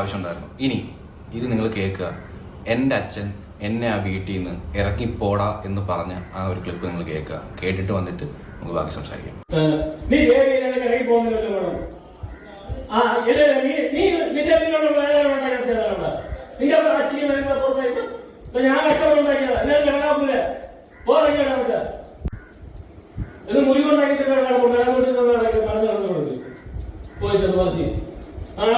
ആവശ്യമുണ്ടായിരുന്നു. ഇനി ഇത് നിങ്ങൾ കേൾക്കുക. എന്റെ അച്ഛൻ എന്നെ ആ വീട്ടിൽ നിന്ന് ഇറങ്ങിപ്പോടാ എന്ന് പറഞ്ഞ ആ ഒരു ക്ലിപ്പ് നിങ്ങൾ കേൾക്കുക. കേട്ടിട്ട് വന്നിട്ട് നമുക്ക് ബാക്കി സംസാരിക്കാം. അതുകൊണ്ട് പറഞ്ഞു ആ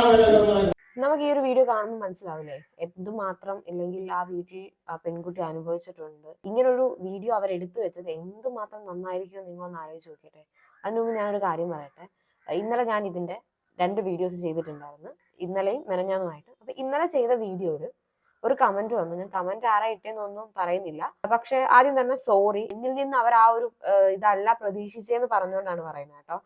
നമുക്ക് ഈ ഒരു വീഡിയോ കാണുമ്പോൾ മനസ്സിലാവില്ലേ? എന്തുമാത്രം അല്ലെങ്കിൽ ആ വീട്ടിൽ ആ പെൺകുട്ടി അനുഭവിച്ചിട്ടുണ്ട്. ഇങ്ങനൊരു വീഡിയോ അവർ എടുത്തു വെച്ചത് എന്തുമാത്രം നന്നായിരിക്കും നിങ്ങളൊന്ന് ആലോചിച്ച് നോക്കിയിട്ടെ അതിനു മുമ്പ് ഞാനൊരു കാര്യം പറയട്ടെ. ഇന്നലെ ഞാൻ ഇതിന്റെ രണ്ട് വീഡിയോസ് ചെയ്തിട്ടുണ്ടായിരുന്നു. ഇന്നലെയും മെനഞ്ഞാന്നുമായിട്ട്. അപ്പൊ ഇന്നലെ ചെയ്ത വീഡിയോയിൽ ഒരു കമന്റ് വന്നു. ഞാൻ കമന്റ് ആരാ ഇട്ടേന്നൊന്നും പറയുന്നില്ല. പക്ഷെ ആദ്യം തന്നെ സോറി ഇതിൽ നിന്ന് അവർ ആ ഒരു ഇതല്ല പ്രതീക്ഷിച്ചേന്ന് പറഞ്ഞുകൊണ്ടാണ് പറയുന്നത് കേട്ടോ.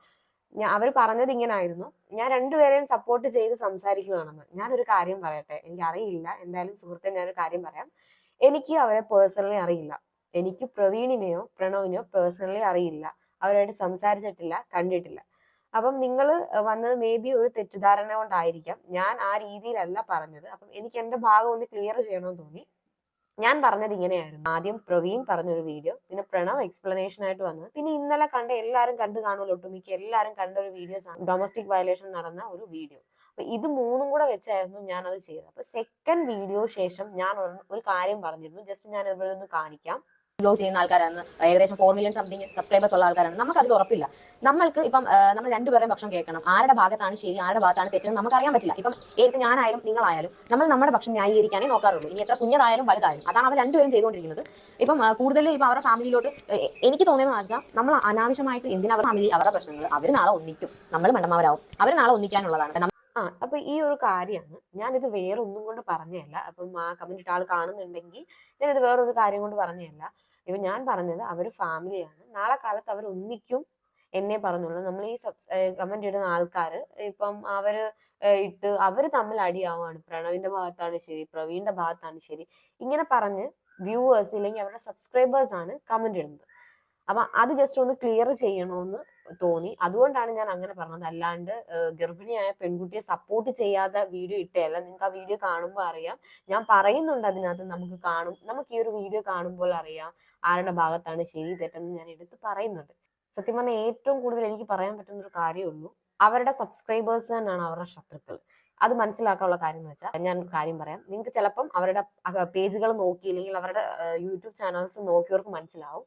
ഞാൻ അവർ പറഞ്ഞത് ഇങ്ങനെ ആയിരുന്നു ഞാൻ രണ്ടുപേരെയും സപ്പോർട്ട് ചെയ്ത് സംസാരിക്കുകയാണെന്ന്. ഞാനൊരു കാര്യം പറയട്ടെ. എനിക്ക് അറിയില്ല എന്തായാലും സുഹൃത്തെ ഞാനൊരു കാര്യം പറയാം. എനിക്ക് അവരെ പേഴ്സണലി അറിയില്ല. എനിക്ക് പ്രവീണിനെയോ പ്രണവിനെയോ പേഴ്സണലി അറിയില്ല. അവരായിട്ട് സംസാരിച്ചിട്ടില്ല കണ്ടിട്ടില്ല. അപ്പം നിങ്ങൾ വന്നത് മേ ബി ഒരു തെറ്റിദ്ധാരണ കൊണ്ടായിരിക്കാം. ഞാൻ ആ രീതിയിലല്ല പറഞ്ഞത്. അപ്പം എനിക്ക് എന്റെ ഭാഗം ഒന്ന് ക്ലിയർ ചെയ്യണമെന്ന് തോന്നി. ഞാൻ പറഞ്ഞത് ഇങ്ങനെയായിരുന്നു. ആദ്യം പ്രവീൺ പറഞ്ഞൊരു വീഡിയോ പിന്നെ പ്രണവ് എക്സ്പ്ലനേഷൻ ആയിട്ട് വന്നത്. പിന്നെ ഇന്നലെ കണ്ട എല്ലാവരും കണ്ടു കാണുമല്ലോ ഒട്ടുമിക്ക എല്ലാവരും കണ്ട ഒരു വീഡിയോസ് ആണ് ഡൊമസ്റ്റിക് വയലേഷൻ നടന്ന ഒരു വീഡിയോ. അപ്പൊ ഇത് മൂന്നും കൂടെ വെച്ചായിരുന്നു ഞാൻ അത് ചെയ്തത്. അപ്പൊ സെക്കൻഡ് വീഡിയോ ശേഷം ഞാൻ ഒരു- കാര്യം പറഞ്ഞിരുന്നു. ജസ്റ്റ് ഞാൻ ഇവിടെ ഒന്ന് കാണിക്കാം. ബ്ലോഗ് ചെയ്യുന്ന ആൾക്കാരാണ്. ഏകദേശം ഫോർ മില്യൺ സംതിങ് സബ്സ്ക്രൈബേഴ്സ് ഉള്ള ആൾക്കാരാണ്. നമുക്ക് അതിൽ ഉറപ്പില്ല. നമ്മൾക്ക് ഇപ്പം നമ്മൾ രണ്ടുപേരെയും പക്ഷം കേൾക്കണം. ആരുടെ ഭാഗത്താണ് ശരി ആരുടെ ഭാഗത്താണ് തെറ്റെന്ന് നമുക്ക് അറിയാൻ പറ്റില്ല. ഇപ്പം ഏത് ഞാനായാലും നിങ്ങളായാലും നമ്മൾ നമ്മുടെ പക്ഷം ന്യായീകരിക്കാനേ നോക്കാറുള്ളൂ. ഇനി എത്ര കുഞ്ഞതായാലും വലുതായാലും. അതാണ് അവർ രണ്ടുപേരും ചെയ്തുകൊണ്ടിരിക്കുന്നത്. ഇപ്പം കൂടുതൽ ഇപ്പം അവരുടെ ഫാമിലിയിലോട്ട് എനിക്ക് തോന്നിയെന്ന് വെച്ചാൽ നമ്മൾ അനാവശ്യമായിട്ട് എന്തിനാ അവരുടെ ഫാമിലി അവരുടെ പ്രശ്നങ്ങൾ? അവർ നാളെ ഒന്നിക്കും. നമ്മൾ മണ്ടന്മാരാവും. അവർ നാളെ ഒന്നിക്കാനുള്ളതാണ്. ആ അപ്പൊ ഈ ഒരു കാര്യമാണ്. ഞാനിത് വേറെ ഒന്നും കൊണ്ട് പറഞ്ഞതല്ല. അപ്പം ആ കമന്റ് ഇട്ട ആൾ കാണുന്നുണ്ടെങ്കിൽ ഞാനിത് വേറൊരു കാര്യം കൊണ്ട് പറഞ്ഞതല്ല. ഇപ്പൊ ഞാൻ പറഞ്ഞത് അവർ ഫാമിലിയാണ് നാളെ കാലത്ത് അവർ ഒന്നിക്കും എന്നെ പറഞ്ഞുള്ളൂ. നമ്മൾ ഈ കമന്റ് ഇടുന്ന ആൾക്കാര് ഇപ്പം അവർ ഇട്ട് അവർ തമ്മിൽ അടിയാവാണ്. പ്രണവിന്റെ ഭാഗത്താണ് ശരി പ്രവീണിന്റെ ഭാഗത്താണ് ശരി. ഇങ്ങനെ പറഞ്ഞ് വ്യൂവേഴ്സ് ഇല്ലെങ്കിൽ അവരുടെ സബ്സ്ക്രൈബേഴ്സ് ആണ് കമന്റ് ഇടുന്നത്. അപ്പൊ അത് ജസ്റ്റ് ഒന്ന് ക്ലിയർ ചെയ്യണമെന്ന് തോന്നി. അതുകൊണ്ടാണ് ഞാൻ അങ്ങനെ പറഞ്ഞത്. അല്ലാണ്ട് ഗർഭിണിയായ പെൺകുട്ടിയെ സപ്പോർട്ട് ചെയ്യാതെ വീഡിയോ ഇട്ടയല്ല. നിങ്ങൾക്ക് ആ വീഡിയോ കാണുമ്പോൾ അറിയാം. ഞാൻ പറയുന്നുണ്ട് അതിനകത്ത് നമുക്ക് കാണും. നമുക്ക് ഈ ഒരു വീഡിയോ കാണുമ്പോൾ അറിയാം ആരുടെ ഭാഗത്താണ് ശരി തെറ്റെന്ന് ഞാൻ എടുത്ത് പറയുന്നുണ്ട്. സത്യം പറഞ്ഞാൽ ഏറ്റവും കൂടുതൽ എനിക്ക് പറയാൻ പറ്റുന്ന ഒരു കാര്യമുള്ളൂ അവരുടെ സബ്സ്ക്രൈബേഴ്സ് തന്നെയാണ് അവരുടെ ശത്രുക്കൾ അത് മനസ്സിലാക്കാനുള്ള കാര്യം എന്ന് വെച്ചാൽ ഞാൻ കാര്യം പറയാം. നിങ്ങൾക്ക് ചിലപ്പം അവരുടെ പേജുകൾ നോക്കി അല്ലെങ്കിൽ അവരുടെ യൂട്യൂബ് ചാനൽസ് നോക്കിയവർക്ക് മനസ്സിലാവും.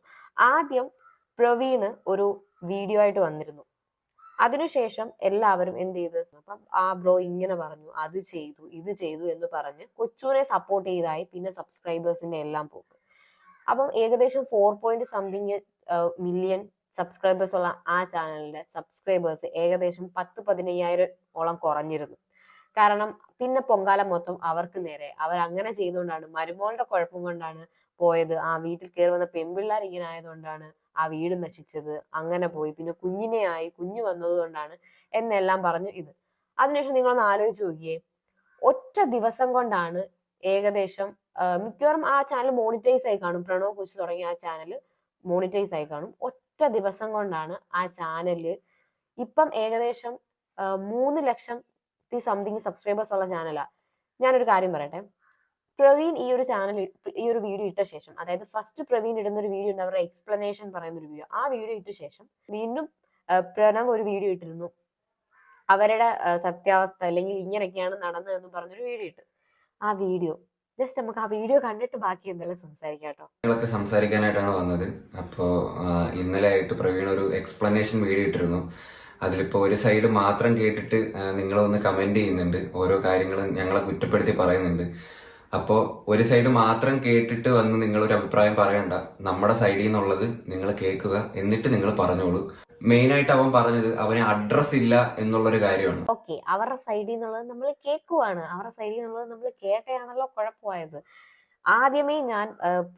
ആദ്യം പ്രവീണ് ഒരു വീഡിയോ ആയിട്ട് വന്നിരുന്നു. അതിനുശേഷം എല്ലാവരും എന്ത് ചെയ്ത് അപ്പം ആ ബ്രോ ഇങ്ങനെ പറഞ്ഞു അത് ചെയ്തു ഇത് ചെയ്തു എന്ന് പറഞ്ഞ് കൊച്ചൂനെ സപ്പോർട്ട് ചെയ്തായി പിന്നെ സബ്സ്ക്രൈബേഴ്സിന്റെ എല്ലാം പോക്ക്. അപ്പം ഏകദേശം four point something million subscribers ഉള്ള ആ ചാനലിന്റെ സബ്സ്ക്രൈബേഴ്സ് ഏകദേശം പത്ത് പതിനയ്യായിരം ഓളം കുറഞ്ഞിരുന്നു. കാരണം പിന്നെ പൊങ്കാല മൊത്തം അവർക്ക് നേരെ. അവർ അങ്ങനെ ചെയ്തുകൊണ്ടാണ് മരുമോളുടെ കുഴപ്പം കൊണ്ടാണ് പോയത്. ആ വീട്ടിൽ കയറി വന്ന പെൺപിള്ളേർ ഇങ്ങനെ ആയതുകൊണ്ടാണ് ആ വീട് നശിച്ചത്. അങ്ങനെ പോയി. പിന്നെ കുഞ്ഞിനെ ആയി കുഞ്ഞു വന്നതുകൊണ്ടാണ് എന്നെല്ലാം പറഞ്ഞു ഇത്. അതിനുശേഷം നിങ്ങളൊന്ന് ആലോചിച്ച് നോക്കിയേ. ഒറ്റ ദിവസം കൊണ്ടാണ് ഏകദേശം മിക്കവാറും ആ ചാനൽ മോണിറ്റൈസ് ആയി കാണും. പ്രണവ് കുച്ച് തുടങ്ങിയ ആ ചാനൽ മോണിറ്റൈസ് ആയി കാണും. ഒറ്റ ദിവസം കൊണ്ടാണ് ആ ചാനൽ ഇപ്പം ഏകദേശം മൂന്ന് മൂന്ന് ലക്ഷത്തി സംതിങ് സബ്സ്ക്രൈബേഴ്സ് ഉള്ള ചാനലാണ് ഞാനൊരു കാര്യം പറയട്ടെ. പ്രവീൺ ഈ ഒരു ചാനൽ ഈ ഒരു വീഡിയോ ഇട്ട ശേഷം അതായത് ഫസ്റ്റ് പ്രവീൺ ഇടുന്ന ഒരു വീഡിയോ ഉണ്ട് അവരുടെ എക്സ്പ്ലനേഷൻ പറയുന്ന ഒരു വീഡിയോ ആ വീഡിയോ ഇട്ട ശേഷം വീണ്ടും പ്രണവ് ഒരു വീഡിയോ ഇട്ടിരുന്നു. അവരുടെ സത്യാവസ്ഥ അല്ലെങ്കിൽ ഇങ്ങനെയൊക്കെയാണ് നടന്നതെന്ന് പറഞ്ഞൊരു വീഡിയോ ഇട്ട്. ആ വീഡിയോ ജസ്റ്റ് നമുക്ക് ആ വീഡിയോ കണ്ടിട്ട് ബാക്കി എന്തെല്ലാം സംസാരിക്കാം കേട്ടോ. സംസാരിക്കാനായിട്ടാണ് വന്നത്. അപ്പോൾ ഇന്നലെ ആയിട്ട് പ്രവീൺ ഒരു എക്സ്പ്ലനേഷൻ വീഡിയോ ഇട്ടിരുന്നു. അതിലിപ്പോൾ ഒരു സൈഡ് മാത്രം കേട്ടിട്ട് നിങ്ങൾ ഒന്ന് കമന്റ് ചെയ്യുന്നുണ്ട്. ഓരോ കാര്യങ്ങളും ഞങ്ങളെ കുറ്റപ്പെടുത്തി പറയുന്നുണ്ട്. അപ്പോൾ ഒരു സൈഡ് മാത്രം കേട്ടിട്ട് വന്ന് നിങ്ങളൊരു അഭിപ്രായം പറയണ്ട. നമ്മുടെ സൈഡിൽ നിന്നുള്ളത് നിങ്ങൾ കേൾക്കുക എന്നിട്ട് നിങ്ങൾ പറഞ്ഞോളൂ. മെയിൻ ആയിട്ട് അവൻ പറഞ്ഞത് അവന് അഡ്രസ് ഇല്ല എന്നുള്ളൊരു കാര്യമാണ്. ഓക്കെ അവരുടെ സൈഡിൽ നിന്നുള്ളത് നമ്മൾ കേൾക്കുവാണ്. അവരുടെ സൈഡിൽ നിന്നുള്ളത് നമ്മൾ കേട്ടയാണല്ലോ കുഴപ്പമായത്. ആദ്യമേ ഞാൻ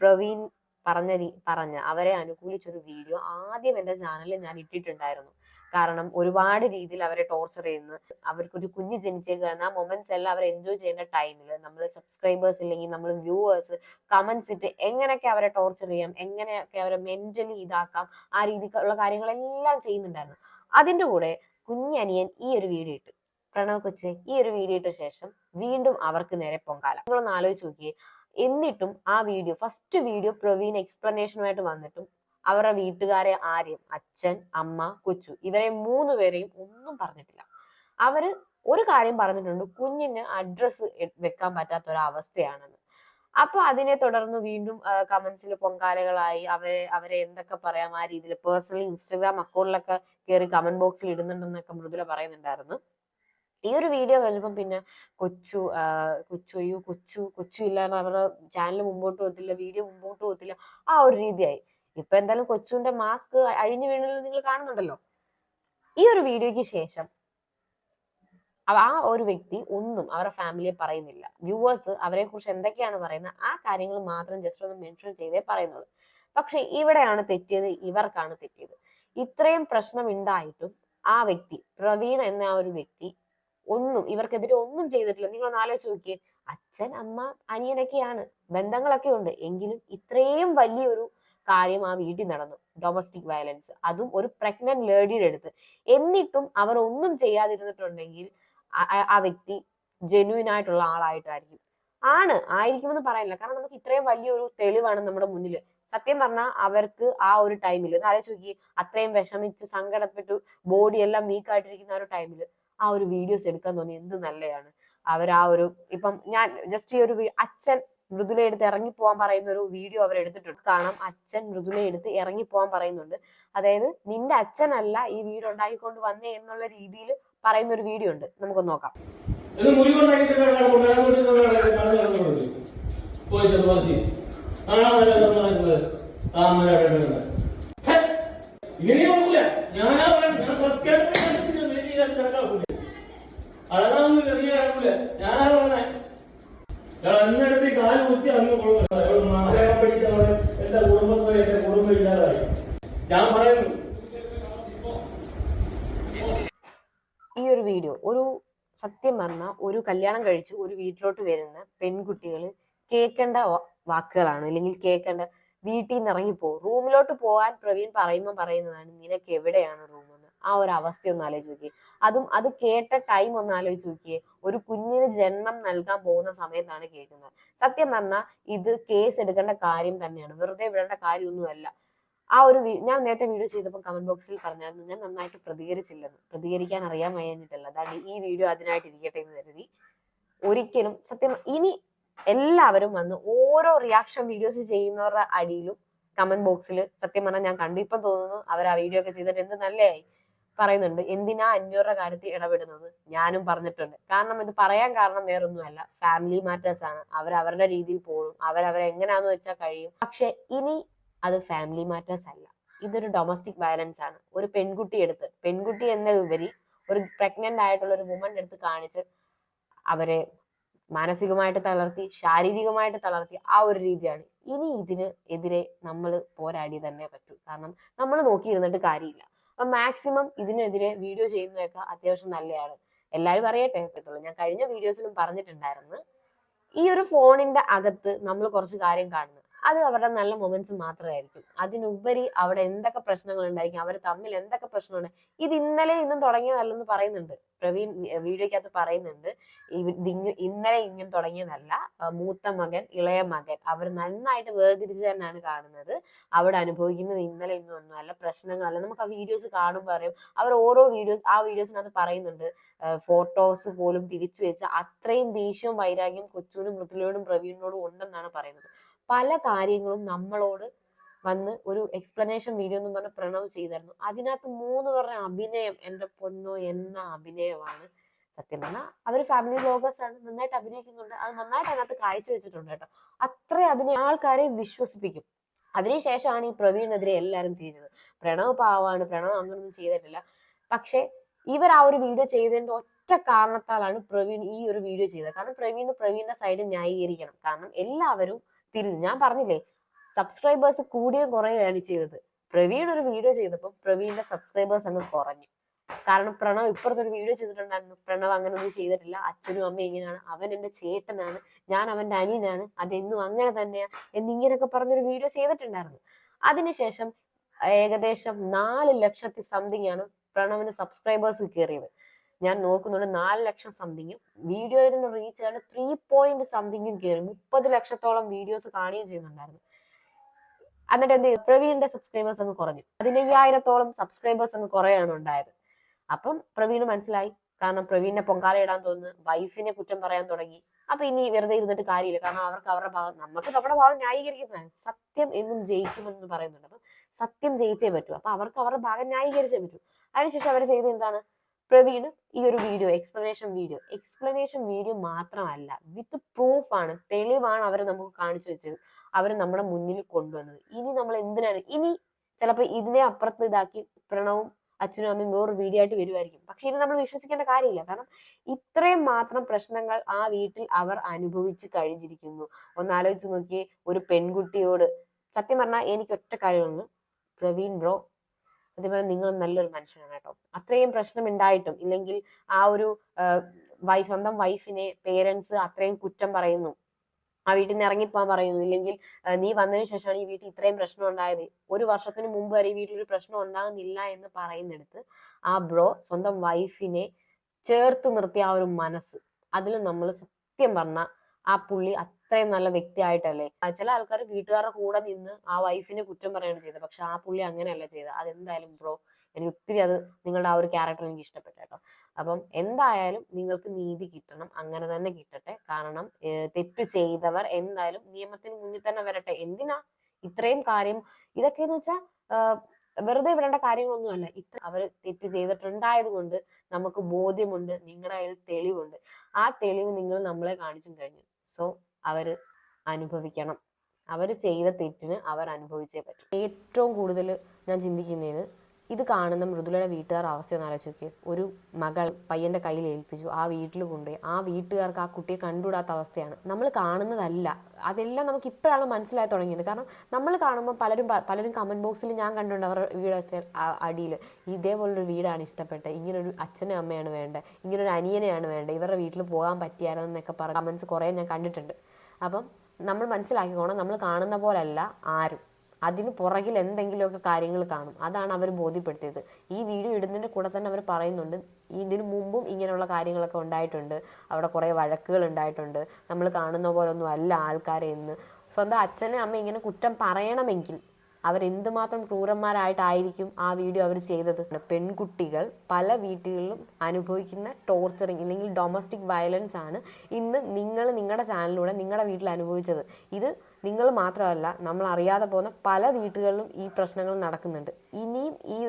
പ്രവീൺ പറഞ്ഞ പറഞ്ഞ അവരെ അനുകൂലിച്ചൊരു വീഡിയോ ആദ്യം എന്റെ ചാനലിൽ ഞാൻ ഇട്ടിട്ടുണ്ടായിരുന്നു. കാരണം ഒരുപാട് രീതിയിൽ അവരെ ടോർച്ചർ ചെയ്യുന്നു. അവർക്കൊരു കുഞ്ഞ് ജനിച്ചേക്ക് ആ മൊമെന്റ്സ് എല്ലാം അവർ എൻജോയ് ചെയ്യുന്ന ടൈമിൽ നമ്മൾ സബ്സ്ക്രൈബേഴ്സ് ഇല്ലെങ്കിൽ നമ്മൾ വ്യൂവേഴ്സ് കമന്റ്സ് ഇട്ട് എങ്ങനെയൊക്കെ അവരെ ടോർച്ചർ ചെയ്യാം എങ്ങനെയൊക്കെ അവരെ മെന്റലി ഇതാക്കാം ആ രീതിക്കുള്ള കാര്യങ്ങളെല്ലാം ചെയ്യുന്നുണ്ടായിരുന്നു. അതിന്റെ കൂടെ കുഞ്ഞനിയൻ ഈ ഒരു വീഡിയോ ഇട്ടു. പ്രണവ് കൊച്ചെ ഈ ഒരു വീഡിയോ ഇട്ട ശേഷം വീണ്ടും അവർക്ക് നേരെ പൊങ്കാല. നിങ്ങളൊന്ന് ആലോചിച്ച് നോക്കിയേ. എന്നിട്ടും ആ വീഡിയോ ഫസ്റ്റ് വീഡിയോ പ്രവീൺ എക്സ്പ്ലനേഷനുമായിട്ട് വന്നിട്ടും അവരുടെ വീട്ടുകാരെ ആര്യം അച്ഛൻ അമ്മ കൊച്ചു ഇവരെ മൂന്ന് പേരെയും ഒന്നും പറഞ്ഞിട്ടില്ല. അവർ ഒരു കാര്യം പറഞ്ഞിട്ടുണ്ട് കുഞ്ഞിന് അഡ്രസ്സ് വെക്കാൻ പറ്റാത്ത ഒരു അവസ്ഥയാണെന്ന് അപ്പൊ അതിനെ തുടർന്ന് വീണ്ടും കമന്റ്സിൽ പൊങ്കാലകളായി അവരെ അവരെ എന്തൊക്കെ പറയാം ആ രീതിയിൽ പേഴ്സണലി ഇൻസ്റ്റഗ്രാം അക്കൗണ്ടിലൊക്കെ കയറി കമന്റ് ബോക്സിൽ ഇടുന്നുണ്ടെന്നൊക്കെ മൃദുല പറയുന്നുണ്ടായിരുന്നു. ഈ ഒരു വീഡിയോ കഴിഞ്ഞപ്പം പിന്നെ കൊച്ചു കൊച്ചു അയ്യോ കൊച്ചു കൊച്ചു ഇല്ലാതെ അവരുടെ ചാനൽ മുമ്പോട്ട് പോകത്തില്ല വീഡിയോ മുമ്പോട്ട് പോകത്തില്ല ആ ഒരു രീതിയായി. ഇപ്പൊ എന്തായാലും കൊച്ചുവിന്റെ മാസ്ക് അഴിഞ്ഞു വീണല്ലോ നിങ്ങൾ കാണുന്നുണ്ടല്ലോ. ഈ ഒരു വീഡിയോയ്ക്ക് ശേഷം ആ ഒരു വ്യക്തി ഒന്നും അവരുടെ ഫാമിലിയെ പറയുന്നില്ല. വ്യൂവേഴ്സ് അവരെ കുറിച്ച് എന്തൊക്കെയാണ് പറയുന്നത്? ആ കാര്യങ്ങൾ മാത്രം ജസ്റ്റ് ഒന്ന് മെൻഷൻ ചെയ്തേ പറയുന്നുള്ളൂ. പക്ഷെ ഇവിടെയാണ് തെറ്റിയത് ഇവർക്കാണ് തെറ്റിയത്. ഇത്രയും പ്രശ്നം ഉണ്ടായിട്ടും ആ വ്യക്തി പ്രവീൺ എന്ന ആ ഒരു വ്യക്തി ഒന്നും ഇവർക്കെതിരെ ഒന്നും ചെയ്തിട്ടില്ല. നിങ്ങൾ ഒന്ന് ആലോചിച്ച് നോക്കിയേ. അച്ഛൻ അമ്മ അനിയനൊക്കെയാണ്. ബന്ധങ്ങളൊക്കെ ഉണ്ട്. എങ്കിലും ഇത്രയും വലിയൊരു കാര്യം ആ വീട്ടിൽ നടന്നു. ഡൊമസ്റ്റിക് വയലൻസ് അതും ഒരു പ്രഗ്നന്റ് ലേഡിയുടെ അടുത്ത്. എന്നിട്ടും അവർ ഒന്നും ചെയ്യാതിരുന്നിട്ടുണ്ടെങ്കിൽ ആ- വ്യക്തി ജെന്യൂൻ ആയിട്ടുള്ള ആളായിട്ടായിരിക്കും. ആണ്. ആയിരിക്കുമെന്ന് പറയാനില്ല. കാരണം നമുക്ക് ഇത്രയും വലിയൊരു തെളിവാണ് നമ്മുടെ മുന്നിൽ സത്യം പറഞ്ഞാൽ അവർക്ക് ആ ഒരു ടൈമിൽ ഒന്ന് ആലോചിച്ച് നോക്കി അത്രയും വിഷമിച്ച് സങ്കടപ്പെട്ടു ബോഡി എല്ലാം വീക്ക് ആയിട്ടിരിക്കുന്ന ആ ഒരു ടൈമിൽ ആ ഒരു വീഡിയോസ് എടുക്കാൻ തോന്നി എന്ത് നല്ലതാണ് അവർ ആ ഒരു ഇപ്പം ഞാൻ ജസ്റ്റ് ഈ ഒരു അച്ഛൻ മൃദുല എടുത്ത് പോകാൻ പറയുന്ന ഒരു വീഡിയോ അവർ എടുത്തിട്ടുണ്ട്. കാണാം. അച്ഛൻ മൃദുല എടുത്ത് പോകാൻ പറയുന്നുണ്ട്. അതായത് നിന്റെ അച്ഛനല്ല ഈ വീട് ഉണ്ടാക്കിക്കൊണ്ട് വന്നേ എന്നുള്ള രീതിയിൽ പറയുന്ന ഒരു വീഡിയോ ഉണ്ട്. നമുക്ക് നോക്കാം. ഞാനാ പറഞ്ഞേ പോയിട്ട് ഞാൻ പറയുന്നു. ഈ ഒരു വീഡിയോ ഒരു സത്യം പറഞ്ഞാൽ ഒരു കല്യാണം കഴിച്ച് ഒരു വീട്ടിലോട്ട് വരുന്ന പെൺകുട്ടികൾ കേൾക്കേണ്ട വാക്കുകളാണ്. അല്ലെങ്കിൽ കേൾക്കേണ്ട വീട്ടിൽ നിന്ന് ഇറങ്ങിപ്പോ റൂമിലോട്ട് പോകാൻ പ്രവീൺ പറയുമ്പോൾ പറയുന്നതാണ് നിനക്ക് എവിടെയാണ് റൂം എന്ന്? ആ ഒരു അവസ്ഥ ഒന്ന് ആലോചിച്ച് നോക്കിയേ. അതും അത് കേട്ട ടൈം ഒന്ന് ആലോചിച്ച് നോക്കിയേ. ഒരു കുഞ്ഞിന് ജന്മം നൽകാൻ പോകുന്ന സമയത്താണ് കേൾക്കുന്നത്. സത്യം പറഞ്ഞാൽ ഇത് കേസ് എടുക്കേണ്ട കാര്യം തന്നെയാണ്. വെറുതെ വിടേണ്ട കാര്യമൊന്നുമല്ല. ആ ഒരു ഞാൻ നേരത്തെ വീഡിയോ ചെയ്തപ്പോൾ കമന്റ് ബോക്സിൽ പറഞ്ഞായിരുന്നു ഞാൻ നന്നായിട്ട് പ്രതികരിച്ചില്ലെന്ന് പ്രതികരിക്കാൻ അറിയാൻ വയ്യാഞ്ഞിട്ടല്ല. അതാണ് ഈ വീഡിയോ അതിനായിട്ട് ഇരിക്കട്ടെ എന്ന് കരുതി ഒരിക്കലും സത്യം ഇനി എല്ലാവരും വന്ന് ഓരോ റിയാക്ഷൻ വീഡിയോസ് ചെയ്യുന്നവരുടെ അടിയിലും കമന്റ് ബോക്സിൽ സത്യം പറഞ്ഞാൽ ഞാൻ കണ്ടു. ഇപ്പം തോന്നുന്നു അവർ ആ വീഡിയോ ഒക്കെ ചെയ്തിട്ട് എന്ത് നല്ലതായി പറയുന്നുണ്ട്. എന്തിനാ അന്യോരുടെ കാര്യത്തിൽ ഇടപെടുന്നത്? ഞാനും പറഞ്ഞിട്ടുണ്ട്. കാരണം ഇത് പറയാൻ കാരണം വേറൊന്നുമല്ല. ഫാമിലി മാറ്റേഴ്സ് ആണ്. അവർ അവരുടെ രീതിയിൽ പോകും അവരവരെ എങ്ങനെയാന്ന് വെച്ചാൽ കഴിയും. പക്ഷെ ഇനി അത് ഫാമിലി മാറ്റേഴ്സ് അല്ല. ഇതൊരു ഡൊമസ്റ്റിക് വയലൻസ് ആണ്. ഒരു പെൺകുട്ടി എടുത്ത് പെൺകുട്ടി എന്നതിലുപരി ഒരു പ്രഗ്നന്റ് ആയിട്ടുള്ള ഒരു വുമൺ എടുത്ത് കാണിച്ച് അവരെ മാനസികമായിട്ട് തളർത്തി ശാരീരികമായിട്ട് തളർത്തി ആ ഒരു രീതിയാണ്. ഇനി ഇതിന് എതിരെ നമ്മൾ പോരാടി തന്നെ പറ്റൂ. കാരണം നമ്മൾ നോക്കിയിരുന്നിട്ട് കാര്യമില്ല. അപ്പൊ മാക്സിമം ഇതിനെതിരെ വീഡിയോ ചെയ്യുന്നതൊക്കെ അത്യാവശ്യം നല്ലതാണ് എല്ലാവരും അറിയട്ടെ പറ്റുള്ളൂ ഞാൻ കഴിഞ്ഞ വീഡിയോസിലും പറഞ്ഞിട്ടുണ്ടായിരുന്നു ഈ ഒരു ഫോണിന്റെ അകത്ത് നമ്മൾ കുറച്ച് കാര്യം കാണുന്നു. അത് അവരുടെ നല്ല മൊമെന്റ്സ് മാത്രമായിരിക്കും. അതിനുപരി അവിടെ എന്തൊക്കെ പ്രശ്നങ്ങൾ ഉണ്ടായിരിക്കും? അവർ തമ്മിൽ എന്തൊക്കെ പ്രശ്നമുണ്ട് ഇത് ഇന്നലെ ഇന്നും തുടങ്ങിയതല്ലെന്ന് പറയുന്നുണ്ട്. പ്രവീൺ വീഡിയോയ്ക്കകത്ത് പറയുന്നുണ്ട്. ഇന്നലെ ഇങ്ങനെ തുടങ്ങിയതല്ല. മൂത്ത മകൻ ഇളയ മകൻ. അവർ നന്നായിട്ട് വേർതിരിച്ച് തന്നെയാണ് കാണുന്നത്. അവിടെ അനുഭവിക്കുന്നത് ഇന്നലെ ഇന്നും ഒന്നുമല്ല പ്രശ്നങ്ങളല്ല. നമുക്ക് ആ വീഡിയോസ് കാണുമ്പോൾ അറിയാം. അവർ ഓരോ വീഡിയോസ് ആ വീഡിയോസിനകത്ത് പറയുന്നുണ്ട്. ഫോട്ടോസ് പോലും തിരിച്ചു വെച്ച് അത്രയും ദേഷ്യവും വൈരാഗ്യം കൊച്ചുവിനും മൃദുലയോടും പ്രവീണിനോടും ഉണ്ടെന്നാണ് പറയുന്നത്. പല കാര്യങ്ങളും നമ്മളോട് വന്ന് ഒരു എക്സ്പ്ലനേഷൻ വീഡിയോ എന്ന് പറഞ്ഞ പ്രണവ് ചെയ്തായിരുന്നു അതിനകത്ത് മൂന്ന് പറഞ്ഞ അഭിനയം എന്റെ പൊന്നോ എന്ന അഭിനയമാണ് സത്യം പറഞ്ഞാൽ അവർ ഫാമിലി ബ്ലോഗേഴ്സ് ആണ് നന്നായിട്ട് അഭിനയിക്കുന്നുണ്ട്. അത് നന്നായിട്ട് അതിനകത്ത് കാഴ്ചവെച്ചിട്ടുണ്ട് കേട്ടോ. അത്ര അഭിനയം ആൾക്കാരെ വിശ്വസിപ്പിക്കും. അതിനുശേഷമാണ് ഈ പ്രവീണിനെതിരെ എല്ലാവരും തിരിഞ്ഞത്. പ്രണവ് പാവാണ്. പ്രണവ് അങ്ങനൊന്നും ചെയ്തിട്ടില്ല. പക്ഷെ ഇവർ ആ ഒരു വീഡിയോ ചെയ്തതിന്റെ ഒറ്റ കാരണത്താലാണ് പ്രവീൺ ഈ ഒരു വീഡിയോ ചെയ്തത്. കാരണം പ്രവീണ് പ്രവീണിന്റെ സൈഡ് ന്യായീകരിക്കണം. കാരണം എല്ലാവരും തിരിഞ്ഞു ഞാൻ പറഞ്ഞില്ലേ സബ്സ്ക്രൈബേഴ്സ് കൂടിയും കുറയുകയാണ് ചെയ്തത്. പ്രവീൺ ഒരു വീഡിയോ ചെയ്തപ്പോൾ പ്രവീണിന്റെ സബ്സ്ക്രൈബേഴ്സ് അങ്ങ് കുറഞ്ഞു. കാരണം പ്രണവ് ഇപ്പുറത്തെ ഒരു വീഡിയോ ചെയ്തിട്ടുണ്ടായിരുന്നു. പ്രണവ് അങ്ങനെ ഒന്നും ചെയ്തിട്ടില്ല. അച്ഛനും അമ്മയും ഇങ്ങനെയാണ്. അവൻ എന്റെ ചേട്ടനാണ്. ഞാൻ അവന്റെ അനിയനാണ്. അതെന്നും അങ്ങനെ തന്നെയാണ് എന്നിങ്ങനെയൊക്കെ പറഞ്ഞൊരു വീഡിയോ ചെയ്തിട്ടുണ്ടായിരുന്നു. അതിനുശേഷം ഏകദേശം നാല് ലക്ഷത്തി സംതിങ് ആണ് പ്രണവിന് സബ്സ്ക്രൈബേഴ്സ് കയറിയത്. ഞാൻ നോക്കുന്നുണ്ട് നാല് ലക്ഷം സംതിങ്ങും. വീഡിയോയുടെ റീച്ച് ആയിട്ട് ത്രീ പോയിന്റ് സംതിങ്ങും കയറി മുപ്പത് ലക്ഷത്തോളം വീഡിയോസ് കാണുകയും ചെയ്യുന്നുണ്ടായിരുന്നു. എന്നിട്ട് എന്ത് പ്രവീണിന്റെ സബ്സ്ക്രൈബേഴ്സ് അങ്ങ് കുറഞ്ഞു. പതിനയ്യായിരത്തോളം സബ്സ്ക്രൈബേഴ്സ് അങ്ങ് കുറയാണ് ഉണ്ടായത്. അപ്പം പ്രവീണ് മനസ്സിലായി. കാരണം പ്രവീണിനെ പൊങ്കാല ഇടാൻ തോന്നുന്നു. വൈഫിനെ കുറ്റം പറയാൻ തുടങ്ങി. അപ്പൊ ഇനി വെറുതെ ഇരുന്നിട്ട് കാര്യമില്ല. കാരണം അവർക്ക് അവരുടെ ഭാഗം നമുക്ക് നമ്മുടെ ഭാഗം ന്യായീകരിക്കുന്നതാണ്. സത്യം എന്നും ജയിക്കുമെന്ന് പറയുന്നുണ്ട്. അപ്പൊ സത്യം ജയിച്ചേ പറ്റൂ. അപ്പൊ അവർക്ക് അവരുടെ ഭാഗം ന്യായീകരിച്ചേ പറ്റൂ. അതിനുശേഷം അവർ ചെയ്തത് എന്താണ്? പ്രവീൺ ഈ ഒരു video explanation video explanation video മാത്രമല്ല വിത്ത് പ്രൂഫ് ആണ് തെളിവാണ് അവർ നമുക്ക് കാണിച്ചു വെച്ചത് അവർ നമ്മുടെ മുന്നിൽ കൊണ്ടുവന്നത്. ഇനി നമ്മൾ എന്തിനാണ് ഇനി ചിലപ്പോൾ ഇതിനെ അപ്പുറത്ത് ഇതാക്കി പ്രണവും അച്ഛനും അമ്മയും വേറൊരു വീഡിയോ ആയിട്ട് വരുമായിരിക്കും പക്ഷെ ഇത് നമ്മൾ വിശ്വസിക്കേണ്ട കാര്യമില്ല. കാരണം ഇത്രയും മാത്രം പ്രശ്നങ്ങൾ ആ വീട്ടിൽ അവർ അനുഭവിച്ച് കഴിഞ്ഞിരിക്കുന്നു. ഒന്ന് ആലോചിച്ച് നോക്കിയേ ഒരു പെൺകുട്ടിയോട് സത്യം പറഞ്ഞാൽ എനിക്ക് ഒറ്റ കാര്യമാണ് പ്രവീൺ ബ്രോ പറഞ്ഞാൽ നിങ്ങൾ നല്ലൊരു മനുഷ്യനാണ് കേട്ടോ. അത്രയും പ്രശ്നം ഉണ്ടായിട്ടും ഇല്ലെങ്കിൽ ആ ഒരു വൈഫ് സ്വന്തം വൈഫിനെ പേരൻസ് അത്രയും കുറ്റം പറയുന്നു. ആ വീട്ടിൽ നിന്ന് ഇറങ്ങിപ്പോകാൻ പറയുന്നു. ഇല്ലെങ്കിൽ നീ വന്നതിന് ശേഷമാണ് ഈ വീട്ടിൽ ഇത്രയും പ്രശ്നം ഉണ്ടായത്. ഒരു വർഷത്തിന് മുമ്പ് വരെ ഈ വീട്ടിൽ ഒരു പ്രശ്നം ഉണ്ടാകുന്നില്ല എന്ന് പറയുന്നിടത്ത് ആ ബ്രോ സ്വന്തം വൈഫിനെ ചേർത്ത് നിർത്തിയ ആ ഒരു മനസ്സ്. അതിൽ നമ്മൾ സത്യം പറഞ്ഞ ആ പുള്ളി അത്രയും നല്ല വ്യക്തിയായിട്ടല്ലേ? ചില ആൾക്കാർ വീട്ടുകാരുടെ കൂടെ നിന്ന് ആ വൈഫിനെ കുറ്റം പറയുകയാണ് ചെയ്തത്. പക്ഷെ ആ പുള്ളി അങ്ങനെയല്ല ചെയ്തത്. അതെന്തായാലും ബ്രോ എനിക്ക് ഒത്തിരി അത് നിങ്ങളുടെ ആ ഒരു ക്യാരക്ടർ എനിക്ക് ഇഷ്ടപ്പെട്ടു കേട്ടോ. അപ്പം എന്തായാലും നിങ്ങൾക്ക് നീതി കിട്ടണം. അങ്ങനെ തന്നെ കിട്ടട്ടെ. കാരണം തെറ്റു തെറ്റ് ചെയ്തവർ എന്തായാലും നിയമത്തിന് മുന്നിൽ തന്നെ വരട്ടെ. എന്തിനാ ഇത്രയും കാര്യം? ഇതൊക്കെ എന്ന് വെച്ചാൽ വെറുതെ വിടേണ്ട കാര്യങ്ങളൊന്നുമല്ല. ഇത്ര അവർ തെറ്റ് ചെയ്തിട്ടുണ്ടായത് കൊണ്ട് നമുക്ക് ബോധ്യമുണ്ട്. നിങ്ങളുടെ കയ്യിൽ തെളിവുണ്ട്. ആ തെളിവ് നിങ്ങൾ നമ്മളെ കാണിച്ചും കഴിഞ്ഞു. സോ അവർ അനുഭവിക്കണം. അവർ ചെയ്ത തെറ്റിന് അവർ അനുഭവിച്ചേ പറ്റും. ഏറ്റവും കൂടുതൽ ഞാൻ ചിന്തിക്കുന്നത് ഇത് കാണുന്ന മൃദുലയുടെ വീട്ടുകാർ അവസ്ഥ ഒന്ന് ആലോചിച്ച് നോക്കിയേ. ഒരു മകൾ പയ്യന്റെ കയ്യിൽ ഏൽപ്പിച്ചു. ആ വീട്ടിൽ കൊണ്ടുപോയി. ആ വീട്ടുകാർക്ക് ആ കുട്ടിയെ കണ്ടുവിടാത്ത അവസ്ഥയാണ്. നമ്മൾ കാണുന്നതല്ല. അതെല്ലാം നമുക്ക് ഇപ്പോഴാണ് മനസ്സിലായി തുടങ്ങിയത്. കാരണം നമ്മൾ കാണുമ്പോൾ പലരും പലരും കമന്റ് ബോക്സിൽ ഞാൻ കണ്ടിട്ടുണ്ട് അവരുടെ വീട് അടിയിൽ ഇതേപോലൊരു വീടാണ് ഇഷ്ടപ്പെട്ടത്. ഇങ്ങനൊരു അച്ഛനും അമ്മയാണ് വേണ്ടത്. ഇങ്ങനൊരു അനിയനെയാണ് വേണ്ടത്. ഇവരുടെ വീട്ടിൽ പോകാൻ പറ്റിയാലെന്നൊക്കെ പറഞ്ഞ കമന്റ്സ് കുറേ ഞാൻ കണ്ടിട്ടുണ്ട്. അപ്പം നമ്മൾ മനസ്സിലാക്കിക്കോണം നമ്മൾ കാണുന്ന പോലല്ല ആരും. അതിന് പുറകിൽ എന്തെങ്കിലുമൊക്കെ കാര്യങ്ങൾ കാണും. അതാണ് അവർ ബോധ്യപ്പെടുത്തിയത്. ഈ വീഡിയോ ഇടുന്നതിന്റെ കൂടെ തന്നെ അവർ പറയുന്നുണ്ട് ഇതിനു മുമ്പും ഇങ്ങനെയുള്ള കാര്യങ്ങളൊക്കെ ഉണ്ടായിട്ടുണ്ട്. അവിടെ കുറേ വഴക്കുകൾ ഉണ്ടായിട്ടുണ്ട്. നമ്മൾ കാണുന്ന പോലൊന്നും അല്ല ആൾക്കാരെ എന്ന് സ്വന്തം അച്ഛനെ അമ്മ ഇങ്ങനെ കുറ്റം പറയണമെങ്കിൽ അവരെന്തുമാത്രം ക്രൂരന്മാരായിട്ടായിരിക്കും ആ വീഡിയോ അവർ ചെയ്തത്? പെൺകുട്ടികൾ പല വീട്ടുകളിലും അനുഭവിക്കുന്ന ടോർച്ചറിങ് അല്ലെങ്കിൽ ഡൊമസ്റ്റിക് വയലൻസ് ആണ് ഇന്ന് നിങ്ങൾ നിങ്ങളുടെ ചാനലിലൂടെ നിങ്ങളുടെ വീട്ടിൽ അനുഭവിച്ചത്. ഇത് നിങ്ങൾ മാത്രമല്ല നമ്മൾ അറിയാതെ പോകുന്ന പല വീട്ടുകളിലും ഈ പ്രശ്നങ്ങൾ നടക്കുന്നുണ്ട്. ഇനിയും ഈ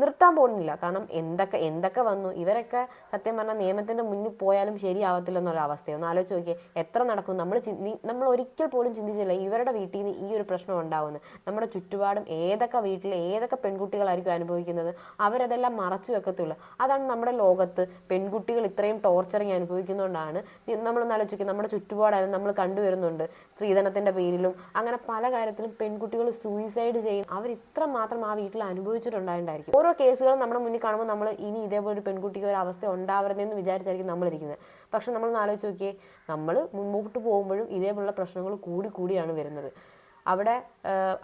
നിർത്താൻ പോകുന്നില്ല. കാരണം എന്തൊക്കെ എന്തൊക്കെ വന്നു ഇവരൊക്കെ സത്യം പറഞ്ഞാൽ നിയമത്തിന്റെ മുന്നിൽ പോയാലും ശരിയാവത്തില്ല എന്നുള്ള അവസ്ഥയാണ് ഒന്ന് ആലോചിച്ച് നോക്കിയേ എത്ര നടക്കും? നമ്മൾ നമ്മൾ ഒരിക്കൽ പോലും ചിന്തിച്ചില്ല ഇവരുടെ വീട്ടിൽ നിന്ന് ഈ ഒരു പ്രശ്നം ഉണ്ടാവുന്നത് നമ്മുടെ ചുറ്റുപാടും ഏതൊക്കെ വീട്ടിൽ ഏതൊക്കെ പെൺകുട്ടികളായിരിക്കും അനുഭവിക്കുന്നത്? അവരതെല്ലാം മറച്ചു വെക്കത്തുള്ളൂ. അതാണ് നമ്മുടെ ലോകത്ത് പെൺകുട്ടികൾ ഇത്രയും ടോർച്ചറിങ് അനുഭവിക്കുന്നതുകൊണ്ടാണ് നമ്മളൊന്ന് ആലോചിക്കുക നമ്മുടെ ചുറ്റുപാടായാലും നമ്മൾ കണ്ടുവരുന്നുണ്ട്. സ്ത്രീധനത്തിന്റെ പേരിലും അങ്ങനെ പല കാര്യത്തിലും പെൺകുട്ടികൾ സൂയിസൈഡ് ചെയ്യും. അവർ ഇത്ര മാത്രം ആ വീട്ടിൽ അനുഭവിച്ചിട്ടുണ്ടായിട്ടുണ്ടായിരിക്കും. ഓരോ കേസുകളും നമ്മുടെ മുന്നിൽ കാണുമ്പോൾ നമ്മൾ ഇനി ഇതേപോലെ ഒരു പെൺകുട്ടിക്ക് ഒരു അവസ്ഥ ഉണ്ടാവരുതെന്ന് വിചാരിച്ചായിരിക്കും നമ്മളിരിക്കുന്നത്. പക്ഷെ നമ്മളൊന്ന് ആലോചിച്ച് നോക്കിയേ നമ്മൾ മുമ്പോട്ട് പോകുമ്പോഴും ഇതേപോലുള്ള പ്രശ്നങ്ങൾ കൂടി കൂടിയാണ് വരുന്നത്. അവിടെ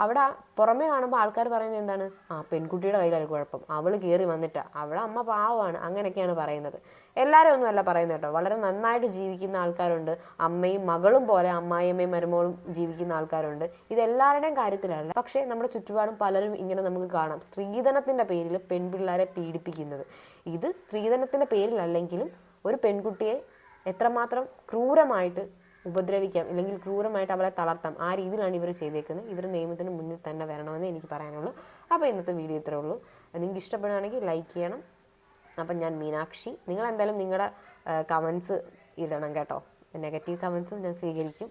അവിടെ പുറമേ കാണുമ്പോൾ ആൾക്കാർ പറയുന്നത് എന്താണ്? ആ പെൺകുട്ടിയുടെ കയ്യിലാണ് കുഴപ്പം. അവൾ കയറി വന്നിട്ടാണ് അവളെ അമ്മ പാവമാണ്. അങ്ങനെയൊക്കെയാണ് പറയുന്നത്. എല്ലാവരും ഒന്നും അല്ല പറയുന്നത് കേട്ടോ. വളരെ നന്നായിട്ട് ജീവിക്കുന്ന ആൾക്കാരുണ്ട്. അമ്മയും മകളും പോലെ അമ്മായിയമ്മയും മരുമകളും ജീവിക്കുന്ന ആൾക്കാരുണ്ട്. ഇതെല്ലാവരുടെയും കാര്യത്തിലല്ല. പക്ഷേ നമ്മുടെ ചുറ്റുപാടും പലരും ഇങ്ങനെ നമുക്ക് കാണാം. സ്ത്രീധനത്തിന്റെ പേരിൽ പെൺപിള്ളേരെ പീഡിപ്പിക്കുന്നത്. ഇത് സ്ത്രീധനത്തിന്റെ പേരിലല്ലെങ്കിലും ഒരു പെൺകുട്ടിയെ എത്രമാത്രം ക്രൂരമായിട്ട് ഉപദ്രവിക്കാം ഇല്ലെങ്കിൽ ക്രൂരമായിട്ട് അവളെ തളർത്താം. ആ രീതിയിലാണ് ഇവർ ചെയ്തേക്കുന്നത്. ഇവർ നിയമത്തിന് മുന്നിൽ തന്നെ വരണമെന്ന് എനിക്ക് പറയാനുള്ളൂ. അപ്പോൾ ഇന്നത്തെ വീഡിയോ ഇത്രേ ഉള്ളൂ. നിങ്ങൾക്ക് ഇഷ്ടപ്പെടുകയാണെങ്കിൽ ലൈക്ക് ചെയ്യണം. അപ്പം ഞാൻ മീനാക്ഷി. നിങ്ങൾ എന്തായാലും നിങ്ങളുടെ കമൻസ് ഇടണം കേട്ടോ. നെഗറ്റീവ് കമൻസും ഞാൻ സ്വീകരിക്കും.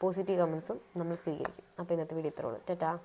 പോസിറ്റീവ് കമൻസും നമ്മൾ സ്വീകരിക്കും. അപ്പോൾ ഇന്നത്തെ വീഡിയോ ഇത്രയുള്ളൂ ടാറ്റാ.